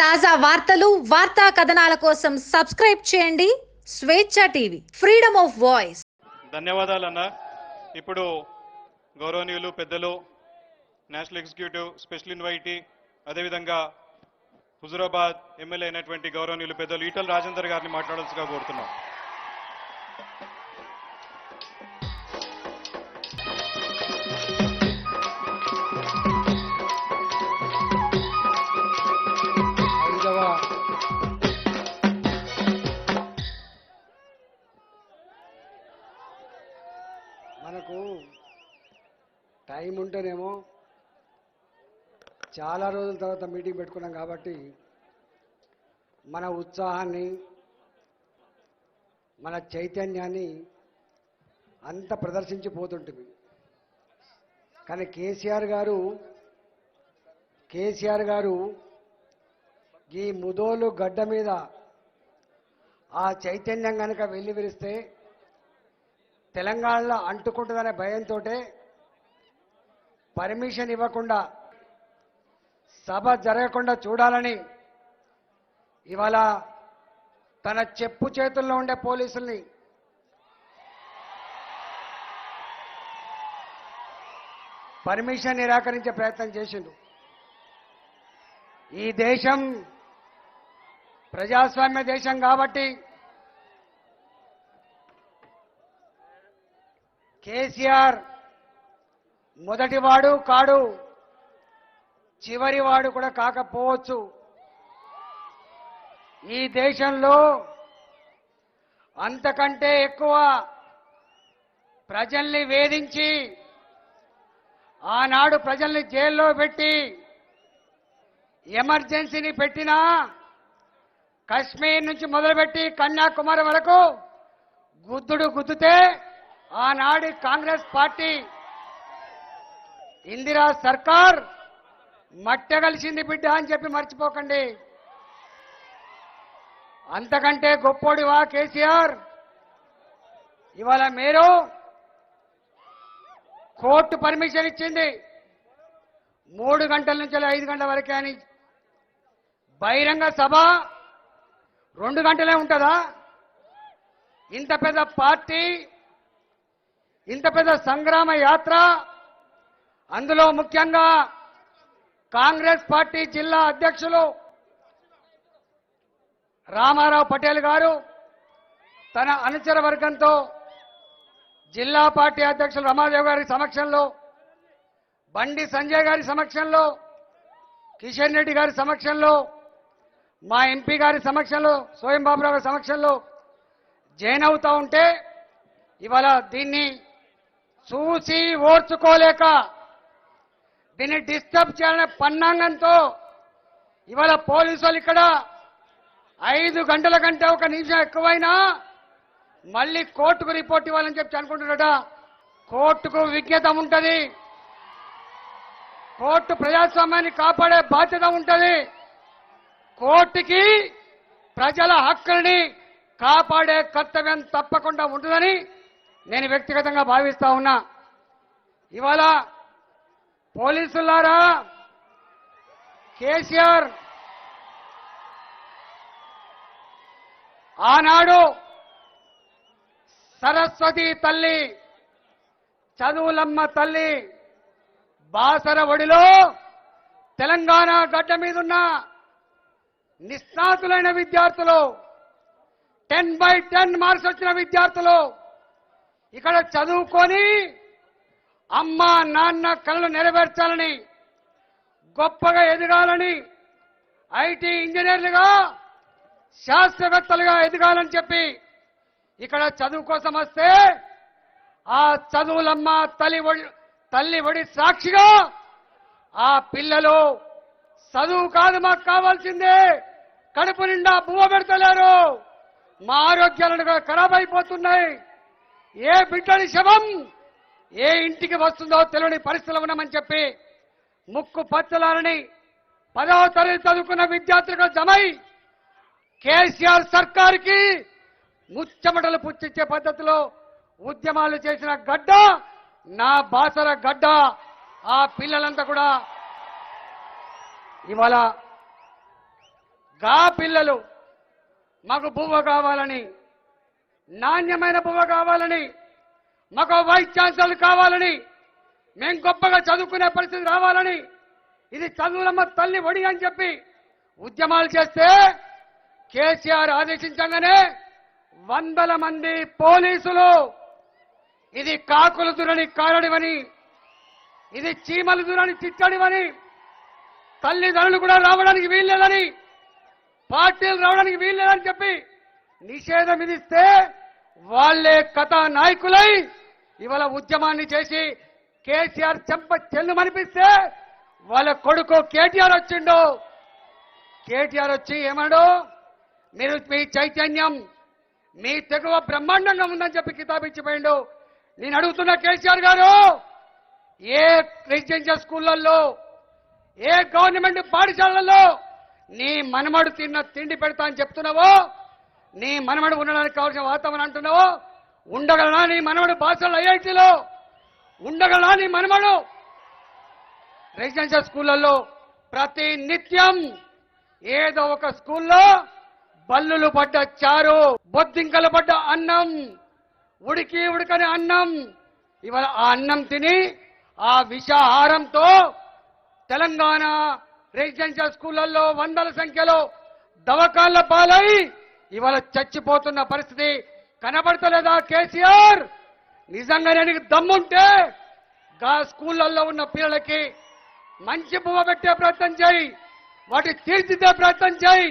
తాజా వార్తలు వార్తా కథనాల కోసం సబ్స్క్రైబ్ చేయండి. స్వేచ్ఛ టీవీ ఫ్రీడమ్ ఆఫ్ వాయిస్. ధన్యవాదాలు అన్న ఇప్పుడు గౌరవనీయులు పెద్దలు నేషనల్ ఎగ్జిక్యూటివ్ స్పెషల్ ఇన్వైటీ అదేవిధంగా హుజురాబాద్ ఎమ్మెల్యే అయినటువంటి గౌరవనీయులు పెద్దలు ఈటల రాజేందర్ గారిని మాట్లాడాల్సిగా కోరుతున్నాం. టైం ఉంటేనేమో చాలా రోజుల తర్వాత మీటింగ్ పెట్టుకున్నాం కాబట్టి మన ఉత్సాహాన్ని మన చైతన్యాన్ని అంత ప్రదర్శించిపోతుంటుంది. కానీ కేసీఆర్ గారు కేసీఆర్ గారు ఈ ముదోలు గడ్డ మీద ఆ చైతన్యం కనుక వెళ్ళి విరిస్తే తెలంగాణలో అంటుకుంటుందనే భయంతో పర్మిషన్ ఇవ్వకుండా సభ జరగకుండా చూడాలని ఇవాళ తన చెప్పు చేతుల్లో ఉండే పోలీసుల్ని పర్మిషన్ నిరాకరించే ప్రయత్నం చేసిండు. ఈ దేశం ప్రజాస్వామ్య దేశం కాబట్టి కేసీఆర్ మొదటివాడు కాడు. చివరివాడు కూడా కాకపోవచ్చు. ఈ దేశంలో అంతకంటే ఎక్కువ ప్రజల్ని వేధించి ఆనాడు ప్రజల్ని జైల్లో పెట్టి ఎమర్జెన్సీని పెట్టినా కశ్మీర్ నుంచి మొదలుపెట్టి కన్యాకుమారి వరకు గుద్దుడు గుద్దుతే ఆనాడు కాంగ్రెస్ పార్టీ ఇందిరా సర్కార్ మట్టగలిసింది బిడ్డ అని చెప్పి మర్చిపోకండి. అంతకంటే గొప్పోడివా కేసీఆర్? ఇవాళ మీరు కోర్టు పర్మిషన్ ఇచ్చింది. మూడు గంటల నుంచి ఐదు గంటల వరకే అని బహిరంగ సభ రెండు గంటలే ఉంటుందా? ఇంత పెద్ద పార్టీ ఇంత పెద్ద సంగ్రామ యాత్ర అందులో ముఖ్యంగా కాంగ్రెస్ పార్టీ జిల్లా అధ్యక్షులు రామారావు పటేల్ గారు తన అనుచర వర్గంతో జిల్లా పార్టీ అధ్యక్షులు రమాదేవ్ గారి సమక్షంలో బండి సంజయ్ గారి సమక్షంలో కిషన్ రెడ్డి గారి సమక్షంలో మా ఎంపీ గారి సమక్షంలో సోయం బాబురావు గారి సమక్షంలో జైన్ అవుతా ఉంటే ఇవాళ దీన్ని చూసి ఓర్చుకోలేక దీన్ని డిస్టర్బ్ చేయాలనే పన్నాంగంతో ఇవాళ పోలీసులు ఇక్కడ ఐదు గంటల కంటే ఒక నిమిషం ఎక్కువైనా మళ్ళీ కోర్టుకు రిపోర్ట్ ఇవ్వాలని చెప్పి అనుకుంటున్నారట. కోర్టుకు విజ్ఞత ఉంటుంది. కోర్టు ప్రజాస్వామ్యాన్ని కాపాడే బాధ్యత ఉంటుంది. కోర్టుకి ప్రజల హక్కుల్ని కాపాడే కర్తవ్యం తప్పకుండా ఉంటుందని నేను వ్యక్తిగతంగా భావిస్తా ఉన్నా. ఇవాళ పోలీసులారా కేసీఆర్ ఆనాడు సరస్వతి తల్లి చదువులమ్మ తల్లి బాసర ఒడిలో తెలంగాణ గడ్డ మీదున్న నిష్ణాతులైన విద్యార్థులు టెన్ బై టెన్ మార్క్స్ వచ్చిన విద్యార్థులు ఇక్కడ చదువుకొని అమ్మ నాన్న కళలు నెరవేర్చాలని గొప్పగా ఎదగాలని ఐటీ ఇంజనీర్లుగా శాస్త్రవేత్తలుగా ఎదగాలని చెప్పి ఇక్కడ చదువు కోసం వస్తే ఆ చదువులమ్మ తల్లి తల్లి ఒడి సాక్షిగా ఆ పిల్లలు చదువు కాదు మాకు కావాల్సిందే. కడుపు నిండా బువ్వ పెడతలేరు. మా ఆరోగ్యాలను ఖరాబ్ అయిపోతున్నాయి. ఏ బిడ్డని శవం ఏ ఇంటికి వస్తుందో తెలియని పరిస్థితులు ఉన్నామని చెప్పి ముక్కు పచ్చలాలని పదవ తరగతి చదువుకున్న విద్యార్థులకు జమై కేసీఆర్ సర్కార్కి ముచ్చమటలు పుచ్చిచ్చే పద్ధతిలో ఉద్యమాలు చేసిన గడ్డ నా బాసర గడ్డ. ఆ పిల్లలంతా కూడా ఇవాళ గా పిల్లలు మాకు బువ్వ కావాలని నాణ్యమైన బువ్వ కావాలని మాకు వైస్ ఛాన్సలర్ కావాలని మేం గొప్పగా చదువుకునే పరిస్థితి రావాలని ఇది చదువులమ్మ తల్లి ఒడి అని చెప్పి ఉద్యమాలు చేస్తే కేసీఆర్ ఆదేశించగానే వందల మంది పోలీసులు ఇది కాకులు దురని కారడివని ఇది చీమలు దురని చిట్టడివని తల్లిదండ్రులు కూడా రావడానికి వీల్లేదని పార్టీలు రావడానికి వీల్లేదని చెప్పి నిషేధం విధిస్తే వాళ్ళే కథా నాయకులై ఇవాళ ఉద్యమాన్ని చేసి కేసీఆర్ చెంప చెల్లు వాళ్ళ కొడుకు కేటీఆర్ వచ్చిండు. కేటీఆర్ వచ్చి ఏమన్నాడు? మీరు మీ చైతన్యం మీ తెగువ బ్రహ్మాండంగా ఉందని చెప్పి కితాబిచ్చిపోయిండు. నేను అడుగుతున్న కేసీఆర్ గారు ఏ రెసిడెన్షియల్ స్కూళ్ళల్లో ఏ గవర్నమెంట్ పాఠశాలల్లో నీ మనమడు తిన్న తిండి పెడతా అని చెప్తున్నావో నీ మనమడు ఉండడానికి కావాల్సిన వాతావరణం అంటున్నావో? ఉండగలనా నీ మనమడు భాషలు ఐఐటీలో? ఉండగలనా నీ మనమడు రెసిడెన్షియల్ స్కూళ్ళల్లో ప్రతి నిత్యం ఏదో ఒక స్కూల్లో బల్లులు పడ్డ చారు బొద్దింకలు పడ్డ అన్నం ఉడికి ఉడకని అన్నం. ఇవాళ ఆ అన్నం తిని ఆ విషాహారంతో తెలంగాణ రెసిడెన్షియల్ స్కూళ్ళల్లో వందల సంఖ్యలో దవకాళ్ళ పాలై ఇవాళ చచ్చిపోతున్న పరిస్థితి కనబడతలేదా కేసీఆర్? నిజంగానే నీకు దమ్ముంటే గా స్కూళ్ళల్లో ఉన్న పిల్లలకి మంచి బువ్వ పెట్టే ప్రయత్నం చేయి వాటి తీర్చిదే ప్రయత్నం చేయి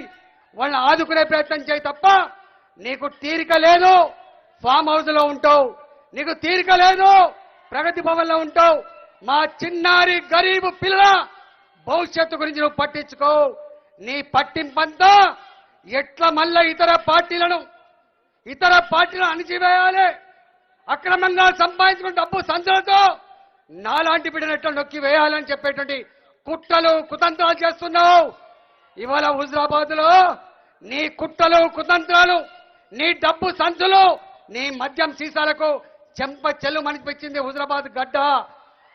వాళ్ళని ఆదుకునే ప్రయత్నం చేయి తప్ప నీకు తీరిక లేదు. ఫామ్ హౌస్లో ఉంటావు నీకు తీరిక లేదు. ప్రగతి భవన్లో ఉంటావు. మా చిన్నారి గరీబు పిల్లల భవిష్యత్తు గురించి నువ్వు పట్టించుకో. నీ పట్టింపంతా ఎట్లా మళ్ళా ఇతర పార్టీలను ఇతర పార్టీలను అణిచివేయాలి? అక్రమంగా సంపాదించుకున్న డబ్బు సంచులతో నాలాంటి బిడ్డను ఎట్లా నొక్కి వేయాలని చెప్పేటువంటి కుట్రలు కుతంత్రాలు చేస్తున్నావు. ఇవాళ హుజరాబాద్లో నీ కుట్రలు కుతంత్రాలు నీ డబ్బు సంచులు నీ మద్యం సీసాలకు చెంప చెల్లు మనిపించింది హుజరాబాద్ గడ్డ.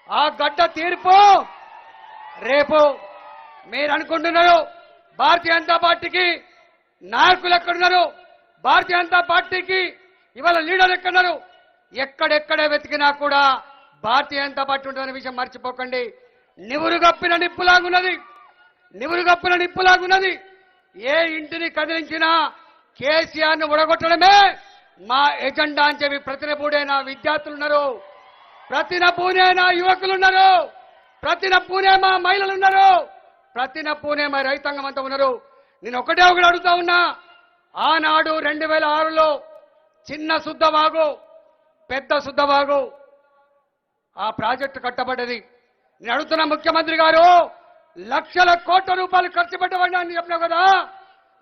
ఆ గడ్డ తీర్పు రేపు మీరు అనుకుంటున్నారు భారతీయ జనతా పార్టీకి నాయకులు ఎక్కడున్నారు? భారతీయ జనతా పార్టీకి ఇవాళ లీడర్ ఎక్కడున్నారు? ఎక్కడెక్కడే వెతికినా కూడా భారతీయ జనతా పార్టీ ఉంటుందనే విషయం మర్చిపోకండి. నివురు గప్పిన నిప్పులాగున్నది. నివురు గప్పిన నిప్పులాగున్నది. ఏ ఇంటిని కదిలించినా కేసీఆర్ను ఉడగొట్టడమే మా ఎజెండా అని చెప్పి ప్రతినపూడైన విద్యార్థులు ఉన్నారు ప్రతినపూనే నా యువకులు ఉన్నారు ప్రతినపూనే మా మహిళలు ఉన్నారు ప్రతినపూనే మా రైతాంగం అంతా ఉన్నారు. నేను ఒకటే ఒకటి అడుగుతా ఉన్నా. ఆనాడు రెండు వేల ఆరులో చిన్న శుద్ధవాగు పెద్ద శుద్ధవాగు ఆ ప్రాజెక్టు కట్టబడ్డది. నేను అడుగుతున్న ముఖ్యమంత్రి గారు లక్షల కోట్ల రూపాయలు ఖర్చు పెట్టబడి అని చెప్పినావు కదా.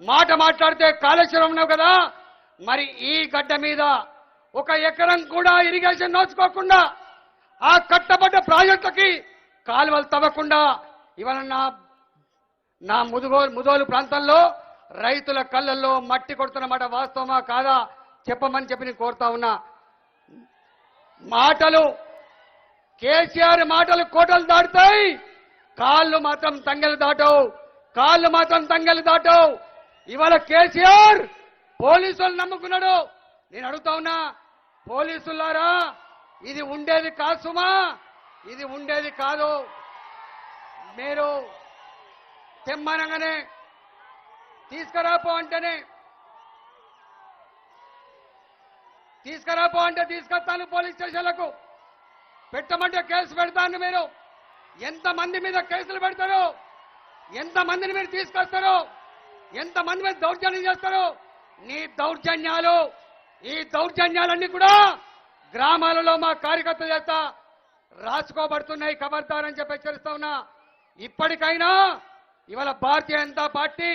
మాట మాట్లాడితే కాళేశ్వరం ఉన్నావు కదా. మరి ఈ గడ్డ మీద ఒక ఎకరం కూడా ఇరిగేషన్ నోచుకోకుండా ఆ కట్టబడ్డ ప్రాజెక్టులకి కాలువలు తవ్వకుండా ఇవాళ నా నా ముదుగో ముదోలు ప్రాంతంలో రైతుల కళ్ళల్లో మట్టి కొడుతున్నమాట వాస్తవమా కాదా చెప్పమని చెప్పి నేను కోరుతా ఉన్నా. మాటలు కేసీఆర్ మాటలు కోటలు దాటుతాయి. కాళ్ళు మాత్రం తంగెలు దాటవు. కాళ్ళు మాత్రం తంగెలు దాటవు. ఇవాళ కేసీఆర్ పోలీసులు నమ్ముకున్నాడు. నేను అడుగుతా ఉన్నా పోలీసులారా ఇది ఉండేది కాదు సుమా ఇది ఉండేది కాదు. మీరు తెమ్మనగానే. తీసుకురాపో అంటేనే. తీసుకురాపో అంటే తీసుకొస్తాను పోలీస్ స్టేషన్లకు. పెట్టమంటే కేసు పెడతాను మీరు. ఎంతమంది మీద కేసులు పెడతారు ఎంతమందిని మీరు తీసుకొస్తారు ఎంతమంది మీద దౌర్జన్యం చేస్తారు నీ దౌర్జన్యాలు ఈ దౌర్జన్యాలన్నీ కూడా గ్రామాలలో మా కార్యకర్త చేత రాసుకోబడుతున్నాయి ఖబర్దారని చెప్పి హెచ్చరిస్తా ఉన్నా. ఇప్పటికైనా ఇవాళ భారతీయ జనతా పార్టీ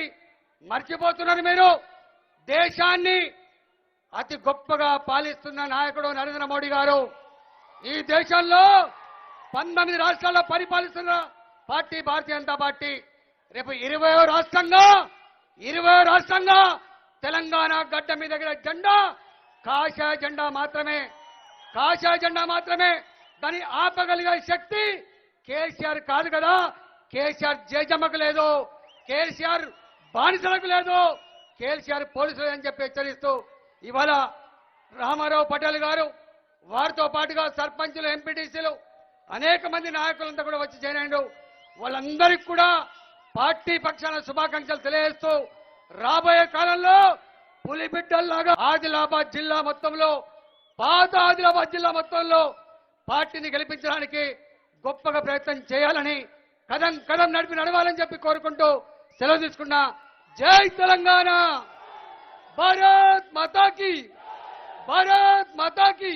మర్చిపోతున్నారు మీరు. దేశాన్ని అతి గొప్పగా పాలిస్తున్న నాయకుడు నరేంద్ర మోడీ గారు. ఈ దేశంలో పంతొమ్మిది రాష్ట్రాల్లో పరిపాలిస్తున్న పార్టీ భారతీయ జనతా పార్టీ. రేపు ఇరవై రాష్ట్రంగా ఇరవై రాష్ట్రంగా తెలంగాణ గడ్డ మీద దగ్గర జెండా కాషాయ జెండా మాత్రమే. కాషాయ జెండా మాత్రమే. దాన్ని ఆపగలిగే శక్తి కేసీఆర్ కాదు కదా. కేసీఆర్ జేజమ్మకు లేదు కేసీఆర్ బానిసలకు లేదు కేసీఆర్ పోలీసులు అని చెప్పి హెచ్చరిస్తూ ఇవాళ రామారావు పటేల్ గారు వారితో పాటుగా సర్పంచులు ఎంపీటీసీలు అనేక మంది నాయకులంతా కూడా వచ్చి చేరాడు వాళ్ళందరికీ కూడా పార్టీ పక్షాన శుభాకాంక్షలు తెలియజేస్తూ రాబోయే కాలంలో పులిబిడ్డల్లాగా ఆదిలాబాద్ జిల్లా మొత్తంలో పాత ఆదిలాబాద్ జిల్లా మొత్తంలో పార్టీని గెలిపించడానికి గొప్పగా ప్రయత్నం చేయాలని కదం కదం నడిపి నడవాలని చెప్పి కోరుకుంటూ సెలవు తీసుకున్నా జై తెలంగాణ! భారత్ మాతాకి! భారత్ మాతాకి!